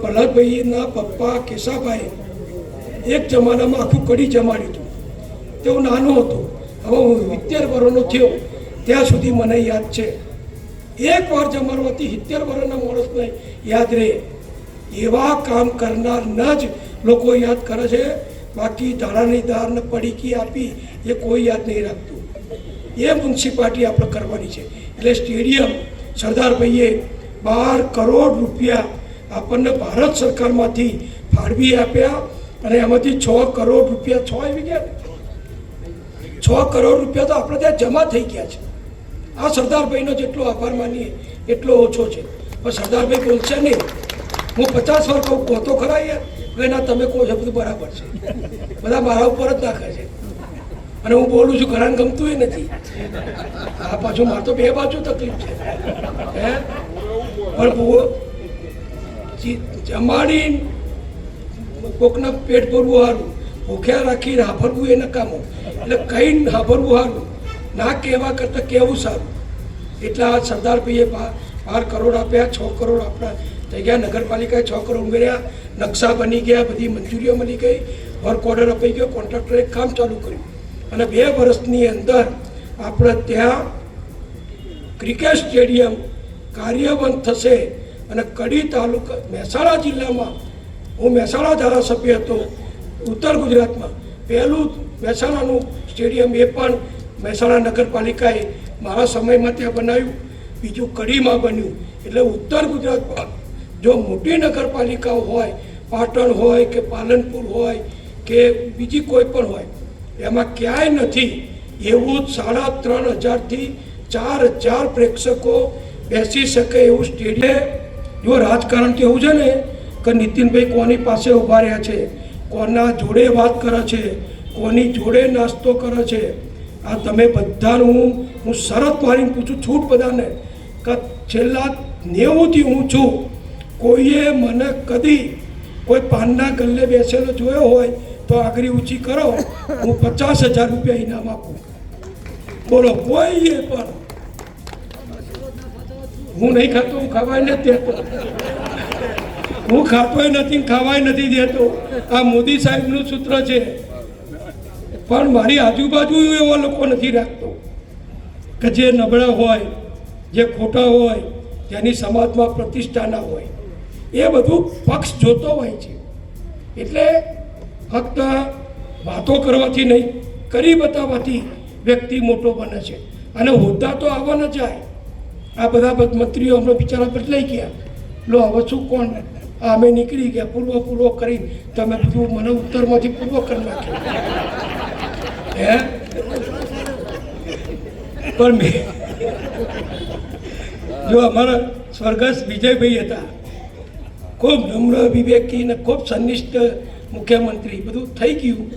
પ્રહલાદભાઈના પપ્પા કેશાભાઈ એક જમાનામાં આખું કડી જમાડ્યું હતું. તેઓ નાનો હતો. હવે હું સિત્તેર વર્ષનો થયો. ત્યાં સુધી મને યાદ છે. એક વાર જમાડવાથી સિત્તેર વર્ષના માણસને યાદ રહે. એવા કામ કરનાર ન જ લોકો યાદ કરે છે. બાકી ધાણાની દારને પડીકી આપી એ કોઈ યાદ નહીં રાખતું. એ મ્યુનિસિપાલિટી આપણે કરવાની છે. એટલે સ્ટેડિયમ સરદારભાઈએ બાર કરોડ રૂપિયા આપણને ભારત સરકારમાંથી ફાળવી આપ્યા અને એમાંથી છ કરોડ રૂપિયા, છ આવી ગયા છ કરોડ રૂપિયા તો આપણે ત્યાં જમા થઈ ગયા છે. આ સરદારભાઈનો જેટલો આભાર માનીએ, એટલો ઓછો છે. પણ સરદારભાઈ બોલશે નહીં. હું પચાસ વાર કહું તો ખરા યાર. કે ના તમે કહો છો બધું બરાબર છે. બધા મારા ઉપર જ નાખે છે. અને હું બોલું છું ઘણા ગમતું નથી. આ પાછું મારે તો બે બાજુ તકલીફ છે. હે? પણ જમાડી કોકના પેટ ભરવું સારું ભૂખ્યા રાખીને હાફરવું એ નકામું. એટલે કઈ હાફરવું સારું ના કહેવા કરતાં કહેવું સારું. એટલે આ સરદારભાઈએ બાર કરોડ આપ્યા, છ કરોડ આપણા થઈ ગયા, નગરપાલિકાએ છ કરોડ ઉમેર્યા, નકશા બની ગયા, બધી મંજૂરીઓ મળી ગઈ, વર્ક ઓર્ડર અપાઈ ગયો, કોન્ટ્રાક્ટરે કામ ચાલુ કર્યું. અને બે વર્ષની અંદર આપણે ત્યાં ક્રિકેટ સ્ટેડિયમ કાર્યબંધ થશે અને કડી તાલુકા મહેસાણા જિલ્લામાં, હું મહેસાણા ધારાસભ્ય હતો, ઉત્તર ગુજરાતમાં. પહેલું મહેસાણાનું સ્ટેડિયમ એ પણ મહેસાણા નગરપાલિકાએ મારા સમયમાં ત્યાં બનાવ્યું. બીજું કડીમાં બન્યું. એટલે ઉત્તર ગુજરાતમાં જો મોટી નગરપાલિકાઓ હોય, પાટણ હોય કે પાલનપુર હોય કે બીજી કોઈ પણ હોય, એમાં ક્યાંય નથી એવું સાડા ત્રણ હજારથી ચાર હજાર પ્રેક્ષકો બેસી શકે એવું સ્ટેડિયમ જો રાજકારણ કેવું છે ને, કે નીતિનભાઈ કોની પાસે ઊભા રહ્યા છે, કોના જોડે વાત કરે છે, કોની જોડે નાસ્તો કરે છે, આ તમે બધાનું હું શરત મારીને પૂછું છૂટ બધાને, કે છેલ્લા નેવુંથી હું છું, કોઈએ મને કદી કોઈ પાનના ગલ્લે બેસેલો જોયો હોય, તો આગરી ઊંચી કરો, હું પચાસ હજાર રૂપિયા ઇનામ આપું. બોલો, કોઈએ પણ હું નહીં ખાતો, હું ખાવાય નથી દેતો. હું ખાતોય નથી ખાવાય નથી દેતો. આ મોદી સાહેબનું સૂત્ર છે. પણ મારી આજુબાજુ એવા લોકો નથી રાખતો કે જે નબળા હોય, જે ખોટા હોય, જેની સમાજમાં પ્રતિષ્ઠા ના હોય. એ બધું પક્ષ જોતો હોય છે. એટલે ફક્ત વાતો કરવાથી નહીં, કરી બતાવવાથી વ્યક્તિ મોટો બને છે. અને હોદ્દા તો આવવાના જાય આ બધા મંત્રીઓ હમણાં બિચારા બદલાઈ ગયા. લો, હવે શું કોણ? અમે નીકળી ગયા પૂર્વ પૂર્વ કરી. તમે બધું મને ઉત્તરમાંથી પૂર્વ કરી નાખ્યું. હે? પણ મેં જો અમારા સ્વર્ગસ્થ વિજયભાઈ હતા, ખૂબ નમ્ર વિવેકી અને ખૂબ સંનિષ્ઠ મુખ્યમંત્રી, બધું થઈ ગયું.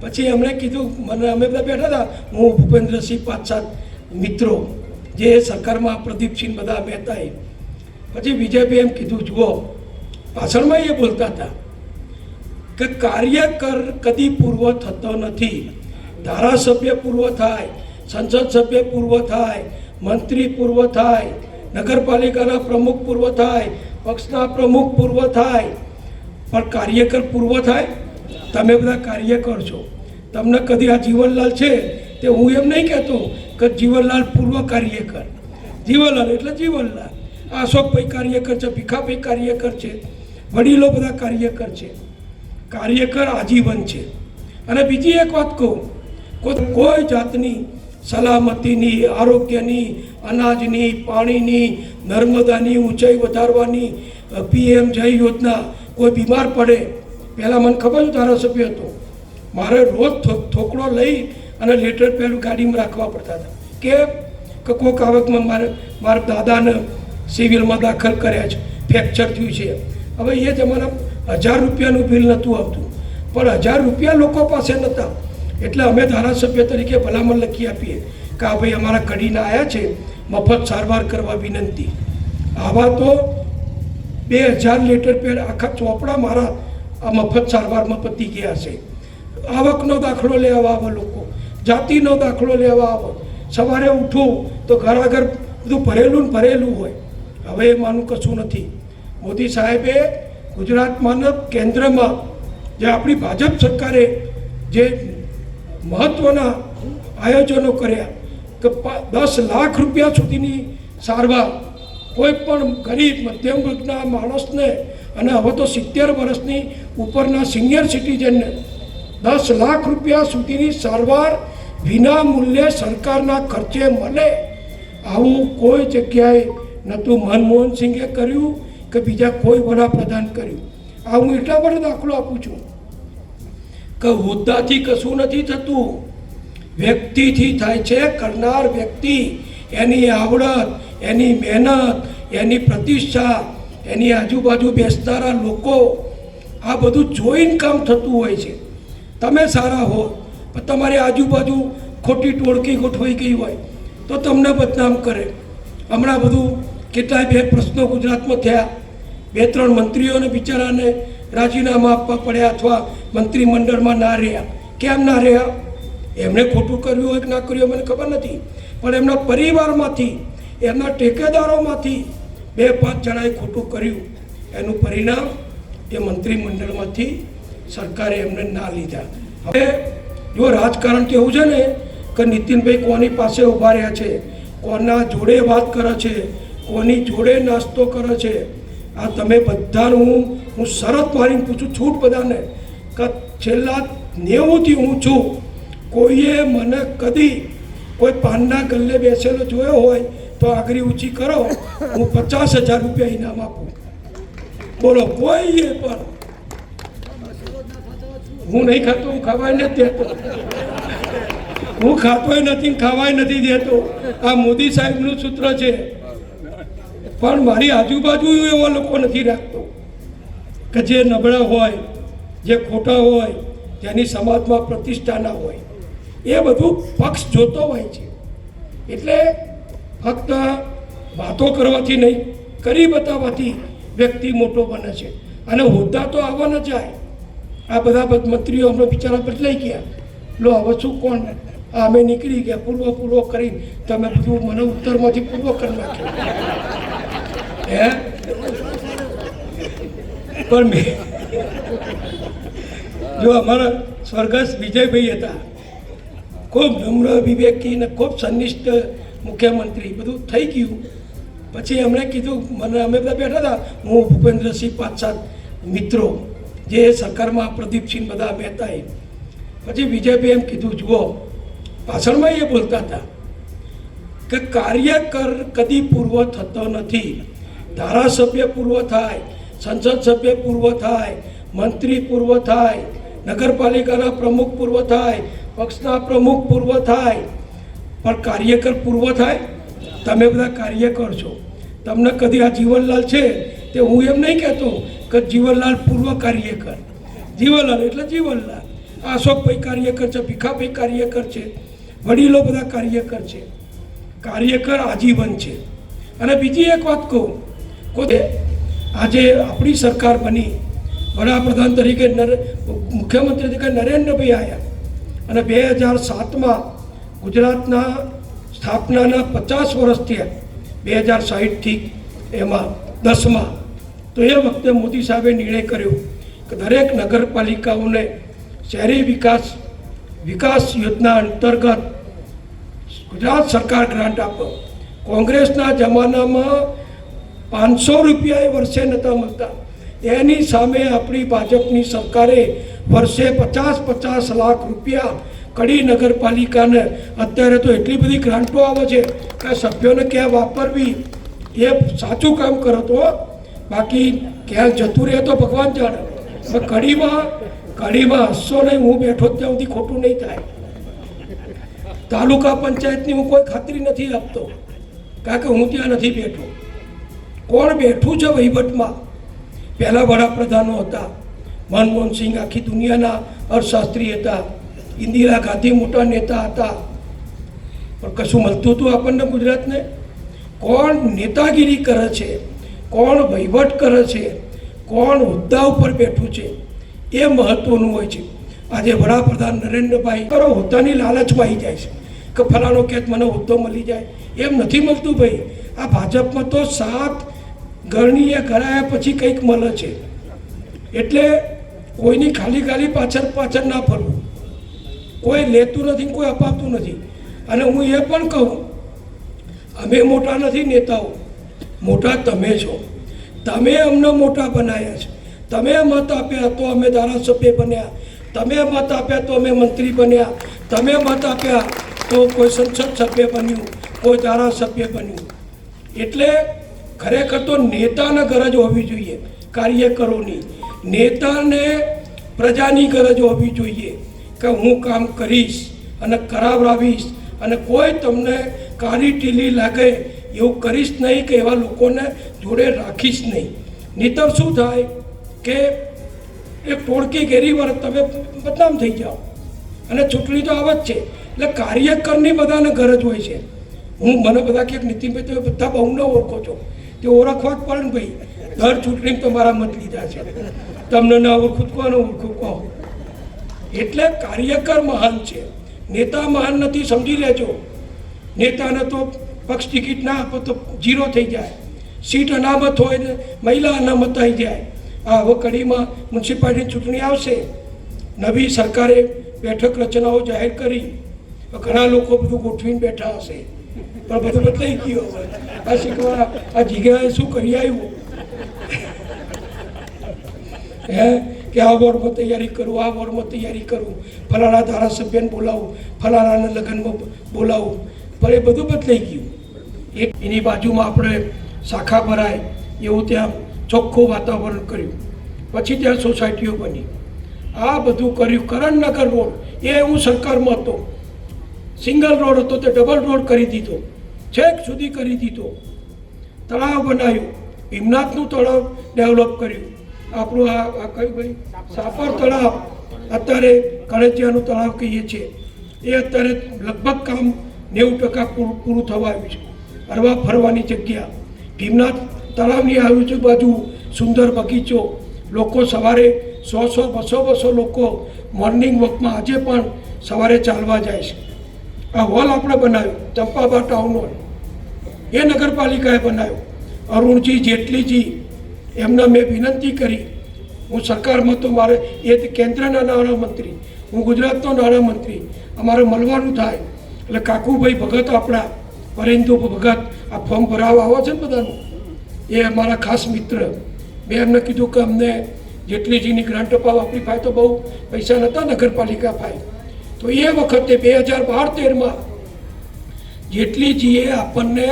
પછી એમણે કીધું, મને અમે બધા બેઠા હતા, હું ભૂપેન્દ્રસિંહ પાંચ સાત મિત્રો જે સરકારમાં પ્રદીપસિંહ બધા મહેતા પછી બીજેપી એમ કીધું, જુઓ, ભાષણમાં એ બોલતા હતા કે કાર્યકર કદી પૂર્વ થતો નથી. ધારાસભ્ય પૂર્વ થાય, સંસદ સભ્ય પૂર્વ થાય, મંત્રી પૂર્વ થાય, નગરપાલિકાના પ્રમુખ પૂર્વ થાય, પક્ષના પ્રમુખ પૂર્વ થાય. પણ કાર્યકર પૂર્વ થાય? તમે બધા કાર્યકર છો તમને કદી આ જીવનલાલ છે તે હું એમ નહીં કહેતો કે જીવનલાલ પૂર્વ કાર્યકર. જીવનલાલ એટલે જીવનલાલ. અશોકભાઈ કાર્યકર છે, ભીખાભાઈ કાર્યકર છે, વડીલો બધા કાર્યકર છે. કાર્યકર આજીવન છે. અને બીજી એક વાત કહું, કોઈ જાતની સલામતીની, આરોગ્યની, અનાજની, પાણીની, નર્મદાની ઊંચાઈ વધારવાની પીએમ જય યોજના કોઈ બીમાર પડે, પહેલાં મને ખબર ધારાસભ્ય હતો. મારે રોજ થોકડો લઈ અને લેટર પહેલું ગાડીમાં રાખવા પડતા હતા. કે કોઈક આવકમાં મારે મારા દાદાને સિવિલમાં દાખલ કર્યા છે. ફ્રેક્ચર થયું છે. હવે એ જમાના હજાર રૂપિયાનું બિલ નહોતું આવતું. પણ હજાર રૂપિયા લોકો પાસે નહોતા. એટલે અમે ધારાસભ્ય તરીકે ભલામણ લખી આપીએ કે આ ભાઈ અમારા કડીના આવ્યા છે. મફત સારવાર કરવા વિનંતી. આવા તો બે હજાર લીટર પેડ આખા ચોપડા મારા આ મફત સારવારમાં પતી ગયા છે. આવકનો દાખલો લેવા આવા લોકો. જાતિનો દાખલો લેવા આવે. સવારે ઉઠું તો ઘર આગળ બધું ભરેલું ને ભરેલું હોય. હવે એમાંનું કશું નથી. મોદી સાહેબે ગુજરાતમાંના કેન્દ્રમાં જે આપણી ભાજપ સરકારે જે મહત્ત્વના આયોજનો કર્યા કે દસ લાખ રૂપિયા સુધીની સારવાર કોઈ પણ ગરીબ, મધ્યમ વર્ગના માણસને અને હવે તો સિત્તેર વર્ષની ઉપરના સિનિયર સિટીઝનને દસ લાખ રૂપિયા સુધીની સારવાર વિના મૂલ્યે સરકારના ખર્ચે મળે આવું કોઈ જગ્યાએ નહોતું. મનમોહન સિંઘે કર્યું કે બીજા કોઈ વડાપ્રધાન કર્યું. આ હું એટલા માટે દાખલો આપું છું કે હોદ્દાથી કશું નથી થતું. વ્યક્તિથી થાય છે, કરનાર વ્યક્તિ એની આવડત, એની મહેનત, એની પ્રતિષ્ઠા, એની આજુબાજુ બેસનારા લોકો, આ બધું જોઈને કામ થતું હોય છે. તમે સારા હો તમારી આજુબાજુ ખોટી ટોળકી ગોઠવાઈ ગઈ હોય તો તમને બદનામ કરે. હમણાં બધું કેટલાય બે પ્રશ્નો ગુજરાતમાં થયા. બે ત્રણ મંત્રીઓને બિચારાને રાજીનામા આપવા પડ્યા અથવા મંત્રીમંડળમાં ના રહ્યા. કેમ ના રહ્યા? એમણે ખોટું કર્યું હોય કે ના કર્યું મને ખબર નથી. પણ એમના પરિવારમાંથી, એમના ટેકેદારોમાંથી બે પાંચ જણાએ ખોટું કર્યું. એનું પરિણામ એ મંત્રીમંડળમાંથી સરકારે એમને ના લીધા. હવે જો રાજકારણ તો એવું છે ને, કે નીતિનભાઈ કોની પાસે ઊભા રહ્યા છે, કોના જોડે વાત કરે છે, કોની જોડે નાસ્તો કરે છે, આ તમે બધાનું હું હું શરત મારીને પૂછું છૂટ બધાને, કે છેલ્લા નેવુંથી હું છું, કોઈએ મને કદી કોઈ પાનના ગલ્લે બેસેલો જોયો હોય, તો આગરી ઊંચી કરો, હું પચાસ હજાર રૂપિયા ઇનામ આપું. બોલો, કોઈએ પણ હું નહીં ખાતો, હું ખાવાય નથી દેતો. હું ખાતોય નથી ખાવાય નથી દેતો. આ મોદી સાહેબનું સૂત્ર છે. પણ મારી આજુબાજુ એવા લોકો નથી રાખતો કે જે નબળા હોય, જે ખોટા હોય, જેની સમાજમાં પ્રતિષ્ઠા ના હોય. એ બધું પક્ષ જોતો હોય છે. એટલે ફક્ત વાતો કરવાથી નહીં, કરી બતાવવાથી વ્યક્તિ મોટો બને છે. અને હોદ્દા તો આવવાના જાય આ બધા મંત્રીઓ હમણાં બિચારા બદલાઈ ગયા. લો, હવે શું કોણ? અમે નીકળી ગયા પૂર્વ પૂર્વ કરી. તમે બધું મને ઉત્તરમાંથી પૂર્વ કરી નાખ્યો. હે? પણ મેં જો અમારા સ્વર્ગસ્થ વિજયભાઈ હતા, ખૂબ નમ્ર, વિવેકી ને ખૂબ સંનિષ્ઠ મુખ્યમંત્રી, બધું થઈ ગયું. પછી એમણે કીધું, મને અમે બધા બેઠા હતા, હું ભૂપેન્દ્રસિંહ પાંચ મિત્રો. જે સરકારમાં પ્રદીપસિંહ બધા મહેતા એ. પછી બીજેપી એમ કીધું, જુઓ, ભાષણમાં એ બોલતા હતા કે કાર્યકર કદી પૂર્વ થતો નથી. ધારાસભ્ય પૂર્વ થાય, સંસદ સભ્ય પૂર્વ થાય, મંત્રી પૂર્વ થાય, નગરપાલિકાના પ્રમુખ પૂર્વ થાય, પક્ષના પ્રમુખ પૂર્વ થાય. પણ કાર્યકર પૂર્વ થાય? તમે બધા કાર્યકર છો તમને કદી આ જીવનલાલ છે તે હું એમ નહીં કહેતો કે જીવનલાલ પૂર્વ કાર્યકર. જીવનલાલ એટલે જીવનલાલ. આશોકભાઈ કાર્યકર છે, ભીખાભાઈ કાર્યકર છે, વડીલો બધા કાર્યકર છે. કાર્યકર આજીવન છે. અને બીજી એક વાત કહું, કોઈ આજે આપણી સરકાર બની, વડાપ્રધાન તરીકે નર, મુખ્યમંત્રી તરીકે નરેન્દ્રભાઈ આવ્યા અને બે હજાર સાતમાં ગુજરાતના સ્થાપનાના પચાસ વર્ષ થયા, બે હજાર સાહીઠથી એમાં દસમાં. તો એ વખતે મોદી સાહેબે નિર્ણય કર્યો કે દરેક નગરપાલિકાઓને શહેરી વિકાસ વિકાસ યોજના અંતર્ગત ગુજરાત સરકાર ગ્રાન્ટ આપો. કોંગ્રેસના જમાનામાં પાંચસો રૂપિયા વર્ષે નહોતા મળતા. એની સામે આપણી ભાજપની સરકારે વર્ષે પચાસ પચાસ લાખ રૂપિયા કડી નગરપાલિકાને. અત્યારે તો એટલી બધી ગ્રાન્ટો આવે છે કે સભ્યોને ક્યાં વાપરવી? એ સાચું કામ કરો તો બાકી ક્યાં જતું રહે તો ભગવાન જાણે. પણ કડીમાં કડીમાં હસશો નહીં, હું બેઠો ત્યાં સુધી ખોટું નહીં થાય. તાલુકા પંચાયતની હું કોઈ ખાતરી નથી આપતો. કારણ કે હું ત્યાં નથી બેઠો. કોણ બેઠું છે વહીવટમાં? પહેલાં વડાપ્રધાનો હતા, મનમોહન સિંહ આખી દુનિયાના અર્થશાસ્ત્રી હતા, ઇન્દિરા ગાંધી મોટા નેતા હતા. પણ કશું મળતું હતું આપણને ગુજરાતને? કોણ નેતાગીરી કરે છે? કોણ વહીવટ કરે છે, કોણ હોદ્દા ઉપર બેઠું છે, એ મહત્વનું હોય છે. આજે વડાપ્રધાન નરેન્દ્રભાઈ કરો, હોદ્દાની લાલચમાં આવી જાય છે કે ફલાણો કેત મને હોદ્દો મળી જાય. એમ નથી મળતું ભાઈ. આ ભાજપમાં તો સાત ગણનીય કરાયા પછી કંઈક મળે છે. એટલે કોઈની ખાલી ખાલી પાછળ પાછળ ના ફરવું. કોઈ લેતું નથી, કોઈ અપાવતું નથી. અને હું એ પણ કહું, અમે મોટા નથી નેતાઓ. મોટા તમે છો. તમે અમને મોટા બનાવ્યા છે. તમે મત આપ્યા તો અમે ધારાસભ્ય બન્યા. તમે મત આપ્યા તો અમે મંત્રી બન્યા. તમે મત આપ્યા તો કોઈ સંસદ સભ્ય બન્યું, કોઈ ધારાસભ્ય બન્યું. એટલે ખરેખર તો નેતાને ગરજ હોવી જોઈએ કાર્યકરોની નેતાને પ્રજાની ગરજ હોવી જોઈએ કે હું કામ કરીશ અને કરાવડાવીશ અને કોઈ તમને કાળી ટીલી લાગે એવું કરીશ નહીં કે એવા લોકોને જોડે રાખીશ નહીં. નહીતર શું થાય કે એક ટોળકી ઘેરીવાર તમે બદનામ થઈ જાઓ. અને ચૂંટણી તો આવે જ છે. એટલે કાર્યકરની બધાને ગરજ હોય છે. હું મને બધા કે નીતિનભાઈ, તમે બધા બહુ ન ઓળખો છો. તે ઓળખવા જ પડે ને ભાઈ. દર ચૂંટણી તો મારા મત લીધા છે. તમને ન ઓળખું કહો કોને ઓળખું કહો? એટલે કાર્યકર મહાન છે. નેતા મહાન નથી, સમજી લેજો. નેતાને તો પક્ષ ટિકિટ ના આપો તો જીરો થઈ જાય. સીટ અનામત હોય ને મહિલા અનામત થઈ જાય. આ હવે કડીમાં મ્યુનિસિપાલિટી ચૂંટણી આવશે. નવી સરકારે બેઠક રચનાઓ જાહેર કરી. ઘણા લોકો બધું ગોઠવીને બેઠા હશે. પણ બધું બદલાઈ ગયું હવે. આ શીખવા આ જગ્યાએ શું કરી આવ્યું? હે? કે આ વોર્ડમાં તૈયારી કરું, આ વોર્ડમાં તૈયારી કરું. ફલાણા ધારાસભ્યને બોલાવું, ફલાણાને લગ્નમાં બોલાવું. પણ એ બધું બદલાઈ ગયું. એક એની બાજુમાં આપણે શાખા ભરાય એવું ત્યાં ચોખ્ખું વાતાવરણ કર્યું. પછી ત્યાં સોસાયટીઓ બની. આ બધું કર્યું. કરણનગર રોડ. એ હું સરકારમાં હતો. સિંગલ રોડ હતો તે ડબલ રોડ કરી દીધો. છેક સુધી કરી દીધો. તળાવ બનાવ્યું. ભીમનાથનું તળાવ ડેવલપ કર્યું. આપણું આ આ કયું ભાઈ? સાપર તળાવ. અત્યારે કળેચિયાનું તળાવ કહીએ છીએ. એ અત્યારે લગભગ કામ નેવું ટકા પૂરું થવા આવ્યું છે. હરવા ફરવાની જગ્યા. ભીમનાથ તળાવની આજુબાજુ સુંદર બગીચો. લોકો સવારે સો સો બસો બસો લોકો મોર્નિંગ વોકમાં આજે પણ સવારે ચાલવા જાય છે. આ હોલ આપણે બનાવ્યો, ચંપાબા ટાઉન હોલ એ નગરપાલિકાએ બનાવ્યો. અરુણજી જેટલીજી, એમને મેં વિનંતી કરી. હું સરકારમાં તો મારે એ કેન્દ્રના નાણામંત્રી હું ગુજરાતનો નાણામંત્રી અમારે મળવાનું થાય. એટલે કાકુભાઈ ભગત આપણા પરેન્દુ ભગત આ ફોર્મ ભરાવવા આવો છે ને બધાનું? એ અમારા ખાસ મિત્ર. મેં એમને કીધું કે અમને જેટલીજીની ગ્રાન્ટ અપાવ, આપણી પાસે તો બહુ પૈસા નહોતા નગરપાલિકા પાસે. તો એ વખતે બે હજાર બાર તેરમાં જેટલીજીએ આપણને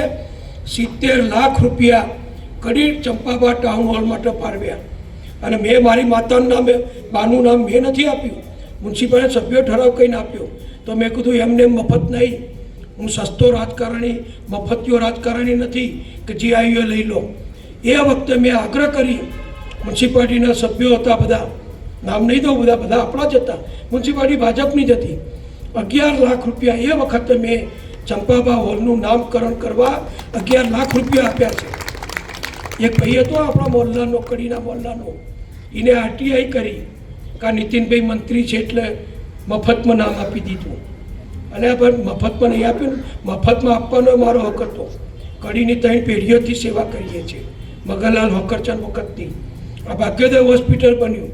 સિત્તેર લાખ રૂપિયા કડી ચંપાબા ટાઉન હોલ માટે ફાળવ્યા અને મેં મારી માતાનું નામ, બાનું નામ મેં નથી આપ્યું. મ્યુનિસિપાલ સભ્યો ઠરાવ કહીને આપ્યો. તો મેં કીધું, એમને એમ મફત નહીં. હું સસ્તો રાજકારણી મફતિયો રાજકારણી નથી કે જે આવ્યો લઈ લો. એ વખતે મેં આગ્રહ કરી, મ્યુનિસિપાલિટીના સભ્યો હતા બધા, નામ નહીં દઉં બધા બધા આપણા જ હતા, મ્યુનિસિપાલિટી ભાજપની જ હતી. અગિયાર લાખ રૂપિયા એ વખતે મેં ચંપાબા હોલનું નામકરણ કરવા અગિયાર લાખ રૂપિયા આપ્યા છે. એક ભાઈ હતો આપણા મોલ્લાનો, કડીના મોલ્લાનો, એને આરટીઆઈ કરી કે નીતિનભાઈ મંત્રી છે એટલે મફતમાં નામ આપી દીધું. અને ભાઈ મફતમાં નહીં આપ્યું મફતમાં આપવાનો મારો હક હતો. કડીની ત્રણ પેઢીઓથી સેવા કરીએ છીએ. મગનલાલ હોકરચંદ વખતથી આ ભાગ્યોદય હોસ્પિટલ બન્યું.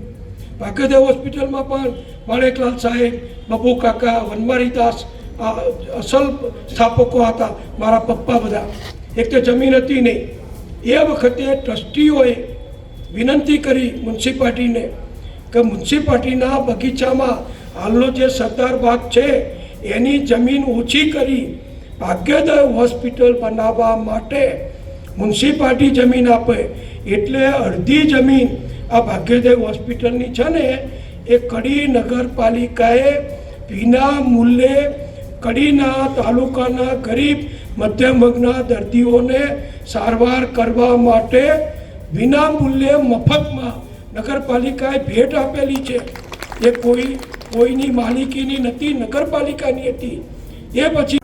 ભાગ્યોદય હોસ્પિટલમાં પણ માણેકલાલ સાહેબ, બબુ કાકા વનમારીદાસ આ અસલ સ્થાપકો હતા, મારા પપ્પા બધા. એક તો જમીન હતી નહીં. એ વખતે ટ્રસ્ટીઓએ વિનંતી કરી મ્યુનિસિપાલિટીને કે મ્યુનિસિપાલિટીના બગીચામાં હાલનો જે સરદાર બાગ છે એની જમીન ઓછી કરી ભાગ્યોદય હોસ્પિટલ બનાવવા માટે મ્યુનિસિપાલિટી જમીન આપે. એટલે અડધી જમીન આ ભાગ્યોદય હોસ્પિટલની છે ને, એ કડી નગરપાલિકાએ વિના મૂલ્યે કડીના તાલુકાના ગરીબ મધ્યમ વર્ગના દર્દીઓને સારવાર કરવા માટે વિના મૂલ્યે મફતમાં નગરપાલિકાએ ભેટ આપેલી છે. એ કોઈ કોઈની માલિકીની નથી નગરપાલિકાની હતી. એ પછી